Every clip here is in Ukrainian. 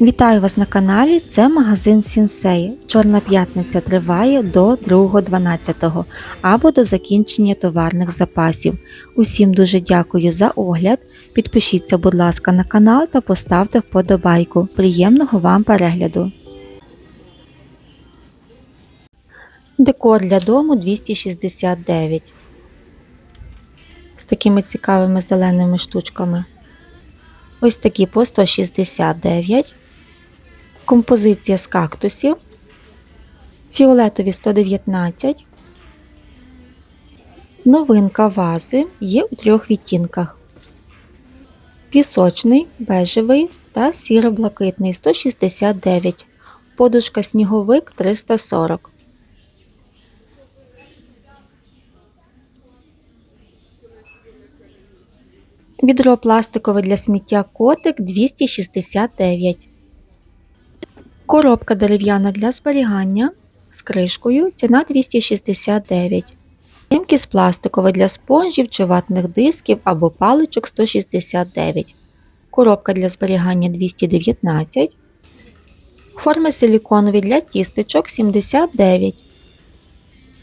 Вітаю вас на каналі. Це магазин Сінсей. Чорна п'ятниця триває до 2.12 або до закінчення товарних запасів. Усім дуже дякую за огляд. Підпишіться, будь ласка, на канал та поставте вподобайку. Приємного вам перегляду. Декор для дому 269. З такими цікавими зеленими штучками. Ось такі по 169. Композиція з кактусів. Фіолетові 119. Новинка вази є у трьох відтінках. Пісочний, бежевий та сіро-блакитний 169. Подушка сніговик 340. Відро пластикове для сміття котик 269. Коробка дерев'яна для зберігання з кришкою ціна 269. Ємкість пластикове для спонжів чи ватних дисків або паличок 169. Коробка для зберігання 219. Форми силіконові для тістечок 79.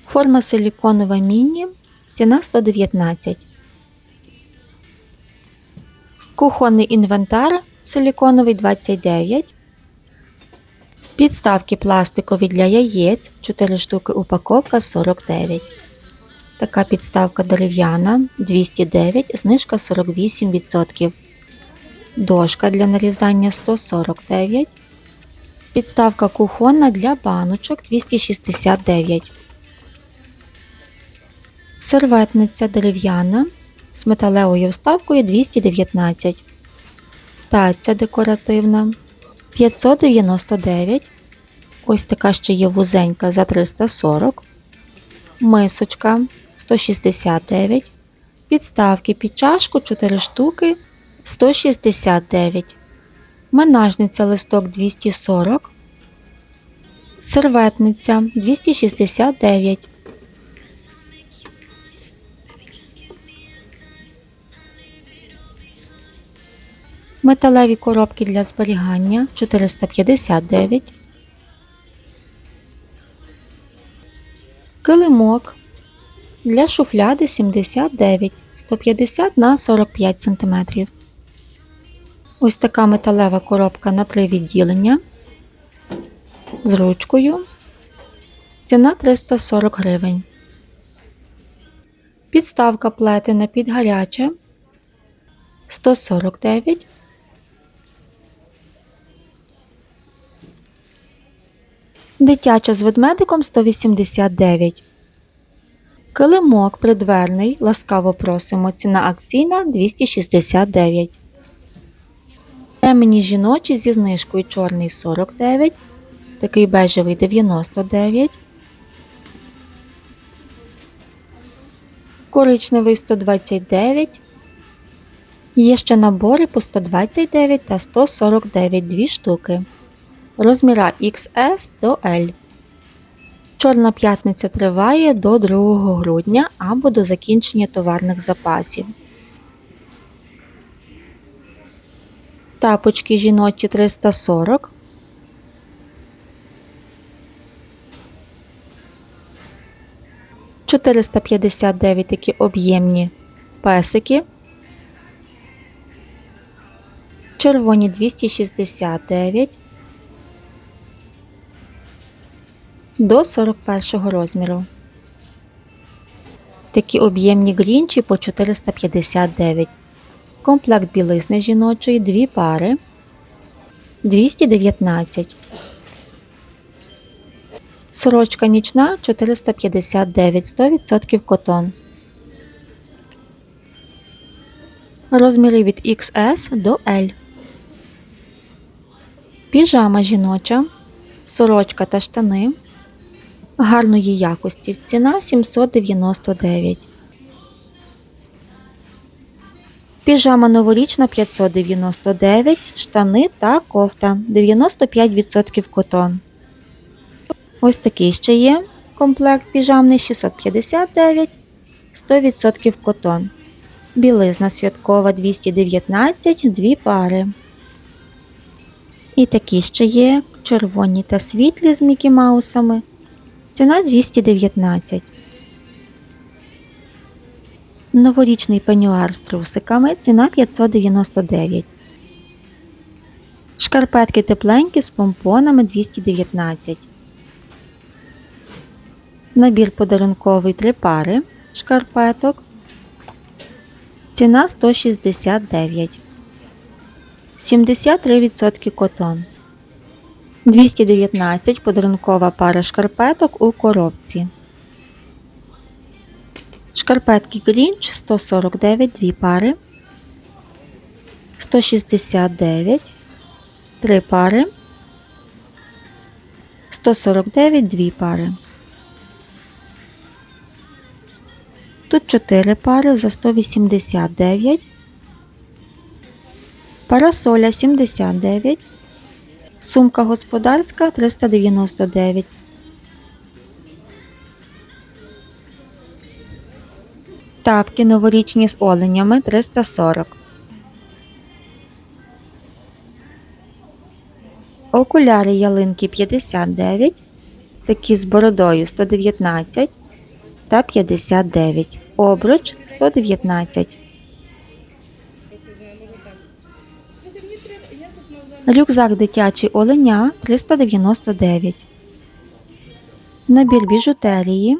Форма силіконова міні ціна 119. Кухонний інвентар силіконовий 29. Підставки пластикові для яєць 4 штуки упаковка 49. Така підставка дерев'яна 209, знижка 48%. Дошка для нарізання 149. Підставка кухонна для баночок 269. Серветниця дерев'яна з металевою вставкою 219. Таця декоративна 599. Ось така ще є вузенька за 340. Мисочка 169. Підставки під чашку 4 штуки 169. Менажниця листок 240. Серветниця 269. Металеві коробки для зберігання 459. Килимок для шуфляди 79 150 на 45 см. Ось така металева коробка на три відділення з ручкою. Ціна 340 гривень. Підставка плетена під гаряче 149 Дитяча з ведмедиком 189. Килимок придверний. Ласкаво просимо. Ціна акційна 269. Ремені жіночі зі знижкою чорний 49. Такий бежевий 99. Коричневий 129. Є ще набори по 129 та 149 дві штуки розміра XS до L. Чорна п'ятниця триває до 2 грудня або до закінчення товарних запасів. Тапочки жіночі 340. Чотириста п'ятдесят дев'ять такі об'ємні песики. Червоні 269. До 41 розміру. Такі об'ємні грінчі по 459. Комплект білизни жіночої 2 пари 219. Сорочка нічна 459 100% котон. Розміри від XS до L. Піжама жіноча. Сорочка та штани гарної якості. Ціна 799. Піжама новорічна 599, штани та кофта 95% котон. Ось такий ще є комплект піжамний 659, 100% котон. Білизна святкова 219, дві пари. І такі ще є червоні та світлі з Мікі Маусами. Ціна 219. Новорічний пенюар з трусиками. Ціна 599. Шкарпетки тепленькі з помпонами 219. Набір подарунковий 3 пари шкарпеток. Ціна 169. 73% котон. 219 подарункова пара шкарпеток у коробці. Шкарпетки Грінч 149 дві пари. 169 3 пари. 149 дві пари. Тут 4 пари за 189. Парасоля 79. Сумка господарська 399. Тапки новорічні з оленями 340. Окуляри ялинки 59. Такі з бородою 119 та 59. Обруч 119. Рюкзак дитячий оленя 399. Набір біжутерії.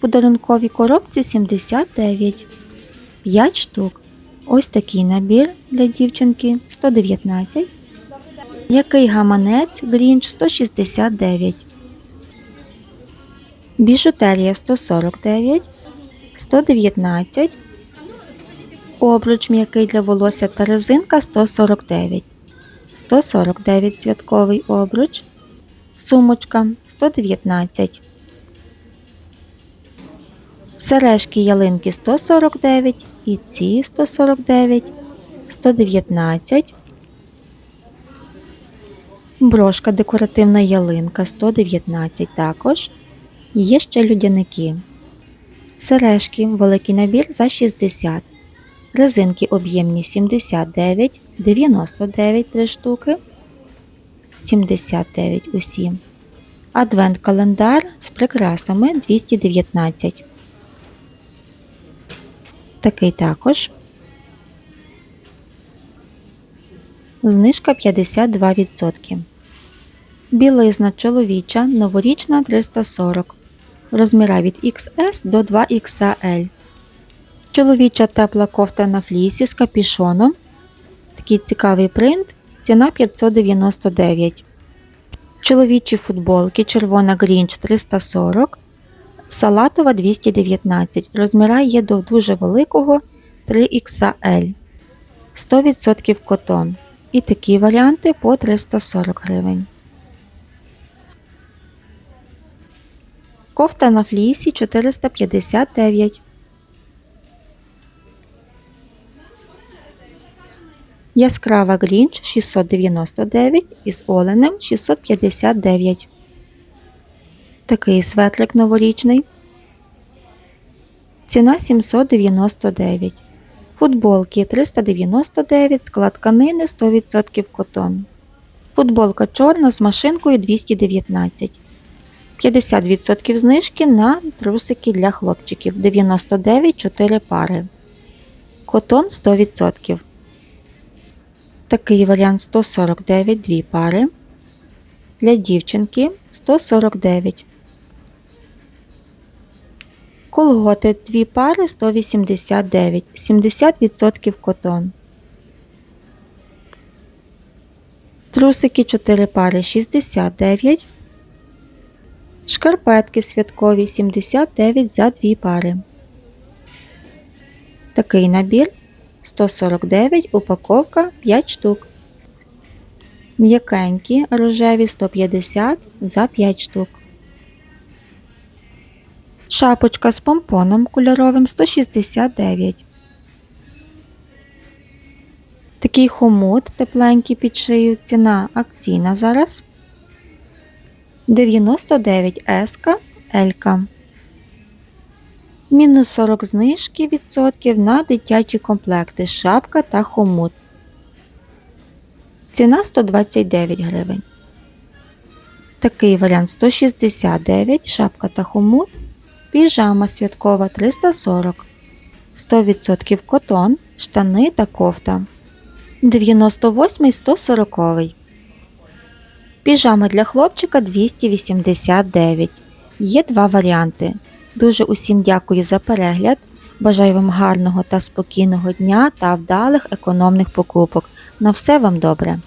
Подарункові коробці 79. 5 штук. Ось такий набір для дівчинки 119. Який гаманець Грінч 169. Біжутерія 149. 119. Обруч м'який для волосся та резинка 149. 149 святковий обруч. Сумочка 119. Сережки ялинки 149 і ці 149, 119. Брошка декоративна ялинка 119 також. Є ще людяники. Сережки великий набір за 60. Резинки об'ємні 79, 99 3 штуки, 79 усі. Адвент календар з прикрасами 219. Такий також. Знижка 52%. Білизна чоловіча новорічна 340. Розміра від XS до 2XL. Чоловіча тепла кофта на флісі з капішоном. Такий цікавий принт. Ціна 599. Чоловічі футболки червона Грінч 340. Салатова 219. Розміра є до дуже великого 3XL. 100% котон. І такі варіанти по 340 гривень. Кофта на флісі 459. Яскрава Грінч 699 із оленем 659. Такий светлик новорічний. Ціна 799. Футболки 399, склад тканини 100% котон. Футболка чорна з машинкою 219. 50% знижки на трусики для хлопчиків 99 4 пари. Котон 100%. Такий варіант 149 2 пари. Для дівчинки 149. Колготи 2 пари 189, 70% котон. Трусики 4 пари 69. Шкарпетки святкові 79 за 2 пари. Такий набір 149 упаковка 5 штук. М'якенькі рожеві 150 за 5 штук. Шапочка з помпоном кольоровим 169. Такий хомут тепленький під шию. Ціна акційна зараз. 99 еска Елька. Мінус 40 знижки відсотків на дитячі комплекти, шапка та хомут. Ціна 129 гривень. Такий варіант 169, шапка та хомут. Піжама святкова 340. 100% котон, штани та кофта. 98 140. Піжама для хлопчика 289. Є два варіанти. Дуже усім дякую за перегляд. Бажаю вам гарного та спокійного дня та вдалих економних покупок. На все вам добре!